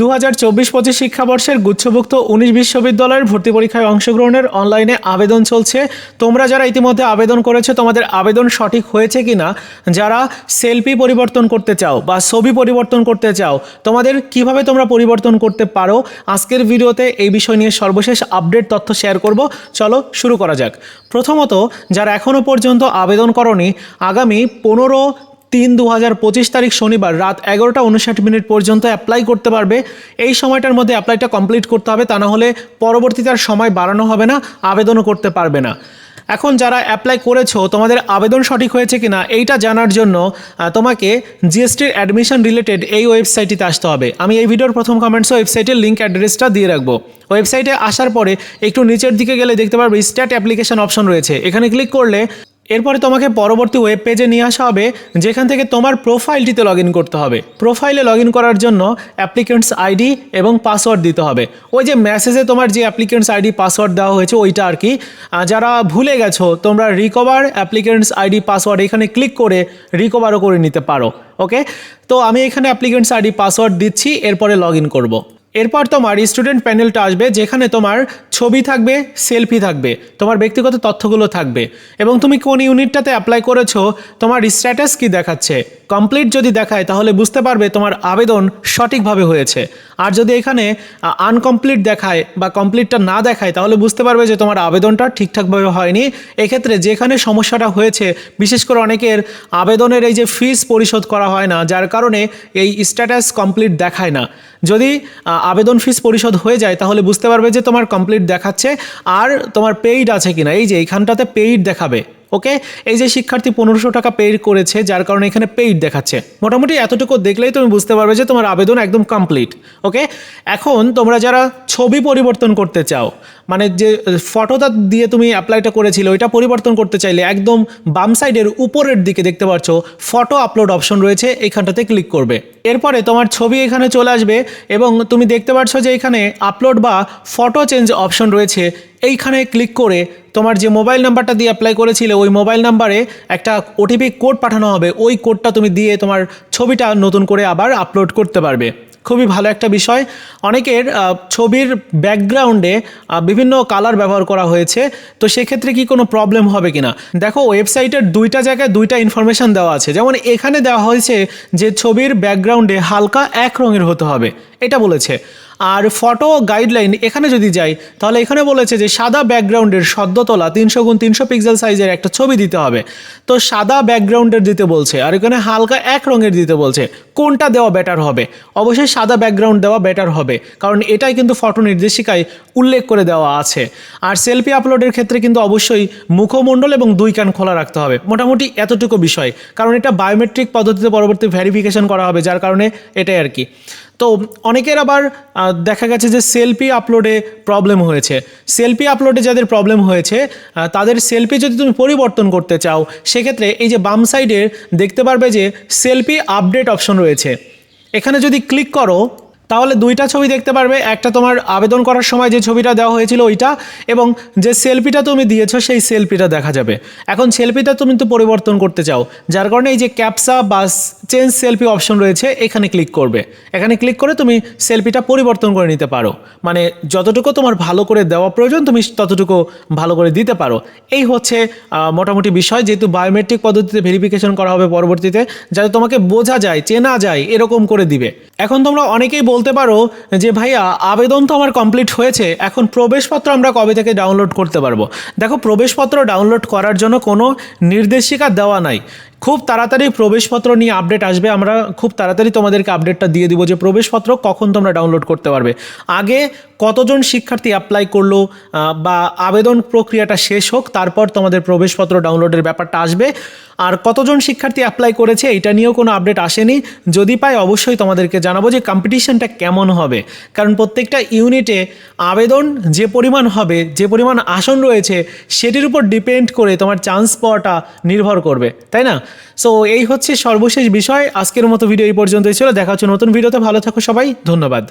দু হাজার চব্বিশ পঁচিশ শিক্ষাবর্ষের গুচ্ছভুক্ত উনিশ বিশ্ববিদ্যালয়ের ভর্তি পরীক্ষায় অংশগ্রহণের অনলাইনে আবেদন চলছে। তোমরা যারা ইতিমধ্যে আবেদন করেছ, তোমাদের আবেদন সঠিক হয়েছে কিনা? যারা সেলফি পরিবর্তন করতে চাও বা ছবি পরিবর্তন করতে চাও, তোমাদের কীভাবে তোমরা পরিবর্তন করতে পারো? আজকের ভিডিওতে এই বিষয় নিয়ে সর্বশেষ আপডেট তথ্য শেয়ার করব। চলো শুরু করা যাক। প্রথমত, যারা এখনও পর্যন্ত আবেদন করনি, আগামী পনেরো তিন দু হাজার পঁচিশ তারিখ শনিবার রাত এগারোটা উনষাট মিনিট পর্যন্ত অ্যাপ্লাই করতে পারবে। এই সময়টার মধ্যে অ্যাপ্লাইটা কমপ্লিট করতে হবে, তা না হলে পরবর্তীতে আর সময় বাড়ানো হবে না, আবেদনও করতে পারবে না। এখন যারা অ্যাপ্লাই করেছ, তোমাদের আবেদন সঠিক হয়েছে কিনা, এইটা জানার জন্য তোমাকে জিএসটির অ্যাডমিশন রিলেটেড এই ওয়েবসাইটটিতে আসতে হবে। আমি এই ভিডিওর প্রথম কমেন্টস ওয়েবসাইটের লিঙ্ক অ্যাড্রেসটা দিয়ে রাখব। ওয়েবসাইটে আসার পরে একটু নিচের দিকে গেলে দেখতে পারবে স্ট্যাট অ্যাপ্লিকেশন অপশন রয়েছে। এখানে ক্লিক করলে এরপরে তোমাকে পরবর্তী ওয়েব পেজে নিয়ে আসা হবে, যেখান থেকে তোমার প্রোফাইলটিতে লগ করতে হবে। প্রোফাইলে লগ করার জন্য অ্যাপ্লিকেন্টস আইডি এবং পাসওয়ার্ড দিতে হবে। ওই যে মেসেজে তোমার যে অ্যাপ্লিকেন্টস আইডি পাসওয়ার্ড দেওয়া হয়েছে, ওইটা আর কি। যারা ভুলে গেছো, তোমরা রিকভার অ্যাপ্লিকেন্টস আইডি পাসওয়ার্ড এখানে ক্লিক করে রিকভারও করে নিতে পারো ওকে তো আমি এখানে অ্যাপ্লিকেন্টস আইডি পাসওয়ার্ড দিচ্ছি, এরপরে লগ ইন করব। এরপর তোমার স্টুডেন্ট প্যানেলটা আসবে, যেখানে তোমার ছবি থাকবে সেলফি থাকবে, তোমার ব্যক্তিগত তথ্যগুলো থাকবে। এবং তুমি কোন ইউনিটটাতে অ্যাপ্লাই করেছ, তোমার স্ট্যাটাস কি দেখাচ্ছে? কমপ্লিট যদি দেখায়, তাহলে বুঝতে পারবে তোমার আবেদন সঠিকভাবে হয়েছে। আর যদি এখানে আনকমপ্লিট দেখায় বা কমপ্লিটটা না দেখায়, তাহলে বুঝতে পারবে যে তোমার আবেদনটা ঠিকঠাকভাবে হয়নি। এক্ষেত্রে যেখানে সমস্যাটা হয়েছে, বিশেষ করে অনেকের আবেদনের এই যে ফিস পরিশোধ করা হয় না, যার কারণে এই স্ট্যাটাস কমপ্লিট দেখায় না। যদি আবেদন ফিস পরিশোধ হয়ে যায়, তাহলে বুঝতে পারবে যে তোমার কমপ্লিট দেখাচ্ছে, আর তোমার পেইড আছে কিনা। এই যে, এইখানটাতে পেইড দেখাবে। ওকে? এই যে শিক্ষার্থী পনেরোশো টাকা পেইড করেছে, যার কারণে এখানে পেইড দেখাচ্ছে। মোটামুটি এতটুকু দেখলেই তুমি বুঝতে পারবে যে তোমার আবেদন একদম কমপ্লিট ওকে? এখন তোমরা যারা ছবি পরিবর্তন করতে চাও মানে যে ফটোটা দিয়ে তুমি অ্যাপ্লাইটা করেছিলে, ওইটা পরিবর্তন করতে চাইলে একদম বাম সাইডের উপরের দিকে দেখতে পাচ্ছ ফটো আপলোড অপশন রয়েছে, এইখানটাতে ক্লিক করবে। এরপরে তোমার ছবি এখানে চলে আসবে এবং তুমি দেখতে পাচ্ছ যে এখানে আপলোড বা ফটো চেঞ্জ অপশন রয়েছে, এইখানে ক্লিক করে তোমার যে মোবাইল নাম্বারটা দিয়ে অ্যাপ্লাই করেছিলে, ওই মোবাইল নাম্বারে একটা ওটিপি কোড পাঠানো হবে, ওই কোডটা তুমি দিয়ে তোমার ছবিটা নতুন করে আবার আপলোড করতে পারবে। খুবই ভালো একটা বিষয়। অনেকের ছবির ব্যাকগ্রাউন্ডে বিভিন্ন কালার ব্যবহার করা হয়েছে। তো সেক্ষেত্রে কি কোনো প্রবলেম হবে কি না দেখো ওয়েবসাইটের দুইটা জায়গায় দুইটা ইনফরমেশান দেওয়া আছে। যেমন এখানে দেওয়া হয়েছে যে, ছবির ব্যাকগ্রাউন্ডে হালকা এক রঙের হতে হবে। এটা বলেছে। আর ফটো গাইডলাইন এখানে যদি যাই, তাহলে এখানে বলেছে যে সাদা ব্যাকগ্রাউন্ডের সদ্য তোলা তিনশো গুণ তিনশো পিক্সেল সাইজের একটা ছবি দিতে হবে। তো সাদা ব্যাকগ্রাউন্ডের দিতে বলছে, আর এখানে হালকা এক রঙের দিতে বলছে, কোনটা দেওয়া বেটার হবে? অবশ্যই সাদা ব্যাকগ্রাউন্ড দেওয়া বেটার হবে, কারণ এটাই কিন্তু ফটো নির্দেশিকায় উল্লেখ করে দেওয়া আছে। আর সেলফি আপলোডের ক্ষেত্রে কিন্তু অবশ্যই মুখমণ্ডল এবং দুই কান খোলা রাখতে হবে, মোটামুটি এতটুকু বিষয়। কারণ এটা বায়োমেট্রিক পদ্ধতিতে পরবর্তী ভেরিফিকেশন করা হবে, যার কারণে এটাই আর কি। তো অনেকের আবার দেখা গেছে যে সেলফি আপলোডে প্রবলেম হয়েছে। সেলফি আপলোডে যাদের প্রবলেম হয়েছে তাদের সেলফি যদি তুমি পরিবর্তন করতে চাও, সেক্ষেত্রে এই যে বাম সাইডে দেখতে পারবে যে সেলফি আপডেট অপশন রয়েছে। এখানে যদি ক্লিক করো তাহলে দুইটা ছবি দেখতে পারবে। একটা তোমার আবেদন করার সময় যে ছবিটা দেওয়া হয়েছিল ওইটা এবং যে সেলফিটা তুমি দিয়েছ সেই সেলফিটা দেখা যাবে। এখন সেলফিটা তুমি তো পরিবর্তন করতে চাও। যার কারণে এই যে ক্যাপসা বা চেঞ্জ সেলফি অপশন রয়েছে, এখানে ক্লিক করবে। এখানে ক্লিক করে তুমি সেলফিটা পরিবর্তন করে নিতে পারো। মানে যতটুকু তোমার ভালো করে দেওয়া প্রয়োজন, তুমি ততটুকু ভালো করে দিতে পারো। এই হচ্ছে মোটামুটি বিষয়। যেহেতু বায়োমেট্রিক পদ্ধতিতে ভেরিফিকেশন করা হবে পরবর্তীতে, যাতে তোমাকে বোঝা যায়, চেনা যায়, এরকম করে দিবে। এখন তোমরা অনেকেই বলতে পারো যে ভাইয়া, আবেদন তো আমার কমপ্লিট হয়েছে, এখন প্রবেশপত্র আমরা কবে থেকে ডাউনলোড করতে পারব? দেখো, প্রবেশপত্র ডাউনলোড করার জন্য কোনো নির্দেশিকা দেওয়া নাই। খুব তাড়াতাড়ি প্রবেশপত্র নিয়ে আপডেট আসবে। আমরা খুব তাড়াতাড়ি তোমাদেরকে আপডেটটা দিয়ে দিব যে প্রবেশপত্র কখন তোমরা ডাউনলোড করতে পারবে। আগে কতজন শিক্ষার্থী অ্যাপ্লাই করল বা আবেদন প্রক্রিয়াটা শেষ হোক, তারপর তোমাদের প্রবেশপত্র ডাউনলোডের ব্যাপারটা আসবে। আর কতজন শিক্ষার্থী অ্যাপ্লাই করেছে, এটা নিয়েও কোনো আপডেট আসেনি। যদি পাই অবশ্যই তোমাদেরকে জানাব যে কম্পিটিশনটা কেমন হবে। কারণ প্রত্যেকটা ইউনিটে আবেদন যে পরিমাণ হবে, যে পরিমাণ আসন রয়েছে, সেটির উপর ডিপেন্ড করে তোমার চান্স পাওয়াটা নির্ভর করবে, তাই না? সো এই হচ্ছে সর্বশেষ বিষয়। আজকের মতো ভিডিও এই পর্যন্তই ছিল। দেখা হচ্ছে নতুন ভিডিওতে ভালো থাকো সবাই। ধন্যবাদ।